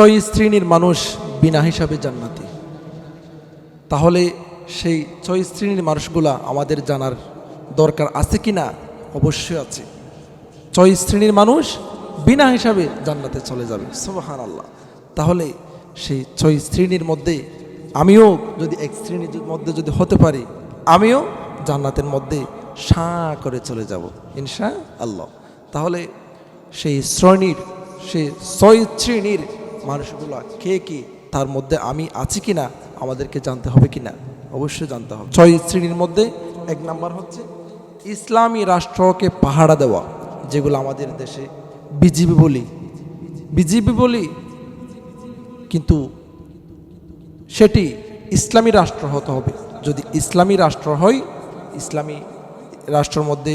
ছয় শ্রেণির মানুষ বিনা হিসাবে জান্নাতি। তাহলে সেই ছয় শ্রেণির মানুষগুলা আমাদের জানার দরকার আছে কি না অবশ্যই আছে। ছয় শ্রেণির মানুষ বিনা হিসাবে জান্নাতে চলে যাবে। সুবহান আল্লাহ তাহলে সেই ছয় শ্রেণির মধ্যে আমিও যদি এক শ্রেণির মধ্যে যদি হতে পারি, আমিও জান্নাতের মধ্যে সাঁ করে চলে যাব ইনশা আল্লাহ তাহলে সেই শ্রেণির সেই ছয় শ্রেণির মানুষগুলা কে কি, তার মধ্যে আমি আছি কিনা, আমাদেরকে জানতে হবে কিনা? অবশ্যই জানতে হবে। ছয় শ্রেণির মধ্যে এক নাম্বার হচ্ছে ইসলামী রাষ্ট্রকে পাহারা দেওয়া, যেগুলো আমাদের দেশে বিজিবি বলি। বিজিবি বলি, কিন্তু সেটি ইসলামী রাষ্ট্র হতে হবে। যদি ইসলামী রাষ্ট্র হয়, ইসলামী রাষ্ট্রের মধ্যে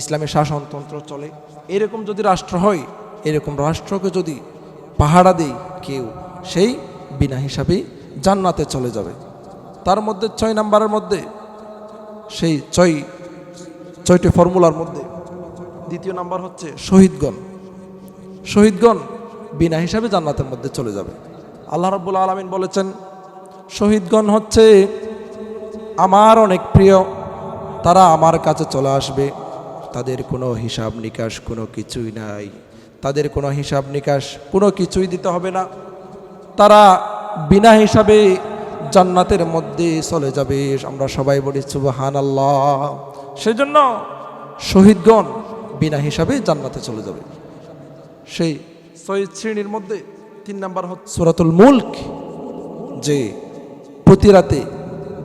ইসলামী শাসনতন্ত্র চলে। এরকম যদি রাষ্ট্র হয়, এরকম রাষ্ট্রকে যদি পাহারা দেয় কেউ সেই বিনা হিসাবেই জান্নাতে চলে যাবে। তার মধ্যে ছয় নাম্বারের মধ্যে, সেই ছয়, ছয়টি ফর্মুলার মধ্যে দ্বিতীয় নাম্বার হচ্ছে শহীদগণ। শহীদগণ বিনা হিসাবে জান্নাতের মধ্যে চলে যাবে। আল্লাহ রাব্বুল আলমিন বলেছেন, শহীদগণ হচ্ছে আমার অনেক প্রিয়, তারা আমার কাছে চলে আসবে, তাদের কোনো হিসাব নিকাশ কোনো কিছুই নাই। তাদের কোনো হিসাব নিকাশ, কোনো কিছুই দিতে হবে না। তারা বিনা হিসাবে জান্নাতের মধ্যে চলে যাবে। আমরা সবাই বলি সুবাহান আল্লাহ সেজন্য শহীদগণ বিনা হিসাবে জান্নাতে চলে যাবে। সেই শহীদ শ্রেণির মধ্যে তিন নাম্বার হচ্ছে সুরাতুল মুল্ক, যে প্রতি রাতে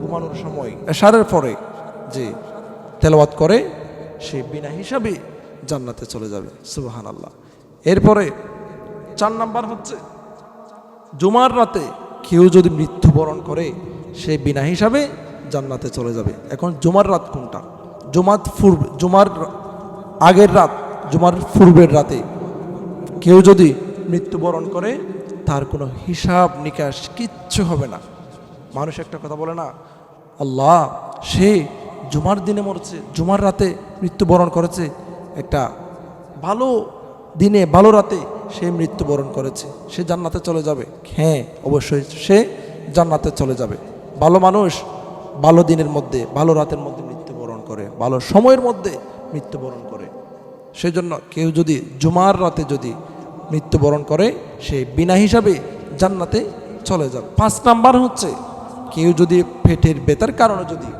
ঘুমানোর সময় এশারের পরে যে তেলাওয়াত করে, সে বিনা হিসাবে জান্নাতে চলে যাবে। সুবাহান আল্লাহ এরপরে চার নাম্বার হচ্ছে, জুমার রাতে কেউ যদি মৃত্যুবরণ করে, সে বিনা হিসাবে জান্নাতে চলে যাবে। এখন জুমার রাত কোনটা? জুমাত পূর্ব, জুমার আগের রাত, জুমার পূর্বের রাতে কেউ যদি মৃত্যুবরণ করে, তার কোনো হিসাব নিকাশ কিচ্ছু হবে না। মানুষ একটা কথা বলে না, আল্লাহ, সে জুমার দিনে মরছে, জুমার রাতে মৃত্যুবরণ করেছে, একটা ভালো দিনে ভালো রাতে সে মৃত্যুবরণ করেছে। সে জান্নাতে চলে যাবে। হ্যাঁ অবশ্যই সে জান্নাতে চলে যাবে। ভালো মানুষ ভালো দিনের মধ্যে, ভালো রাতের মধ্যে মৃত্যুবরণ করে, ভালো সময়ের মধ্যে মৃত্যুবরণ করে। সেজন্য কেউ যদি জুমার রাতে যদি মৃত্যুবরণ করে, সে বিনা হিসাবে জান্নাতে চলে যাবে। পাঁচ নাম্বার হচ্ছে, কেউ যদি পেটের বেতার কারণে যদি,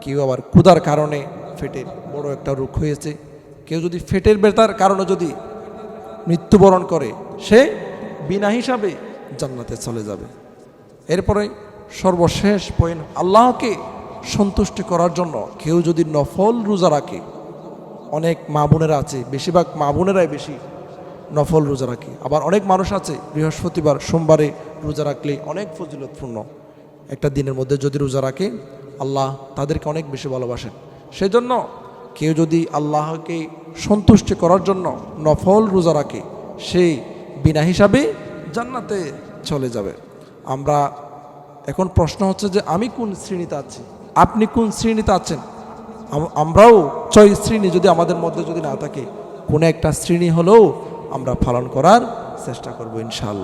কেউ আবার ক্ষুধার কারণে ফেটের বড় একটা রোগ হয়েছে কেউ যদি ফেটের বেতার কারণে যদি মৃত্যুবরণ করে, সে বিনা হিসাবে জান্নাতে চলে যাবে। এরপরে সর্বশেষ পয়েন্ট আল্লাহকে সন্তুষ্টি করার জন্য কেউ যদি নফল রোজা রাখে, অনেক মা বোনেরা আছে, বেশিরভাগ মা বোনেরাই বেশি নফল রোজা রাখে। আবার অনেক মানুষ আছে, বৃহস্পতিবার, সোমবারে রোজা রাখলে অনেক ফজিলতপূর্ণ। একটা দিনের মধ্যে যদি রোজা রাখে, আল্লাহ তাদেরকে অনেক বেশি ভালোবাসেন। সেজন্য কেউ যদি আল্লাহকে সন্তুষ্টি করার জন্য নফল রোজা রাখে সেই বিনা হিসাবে জান্নাতে চলে যাবে। আমরা, এখন প্রশ্ন হচ্ছে যে আমি কোন শ্রেণীতে আছি? আপনি কোন শ্রেণীতে আছেন? আমরাও ছয় শ্রেণি যদি আমাদের মধ্যে যদি না থাকে, কোনো একটা শ্রেণি হলেও আমরা পালন করার চেষ্টা করব ইনশাআল্লাহ।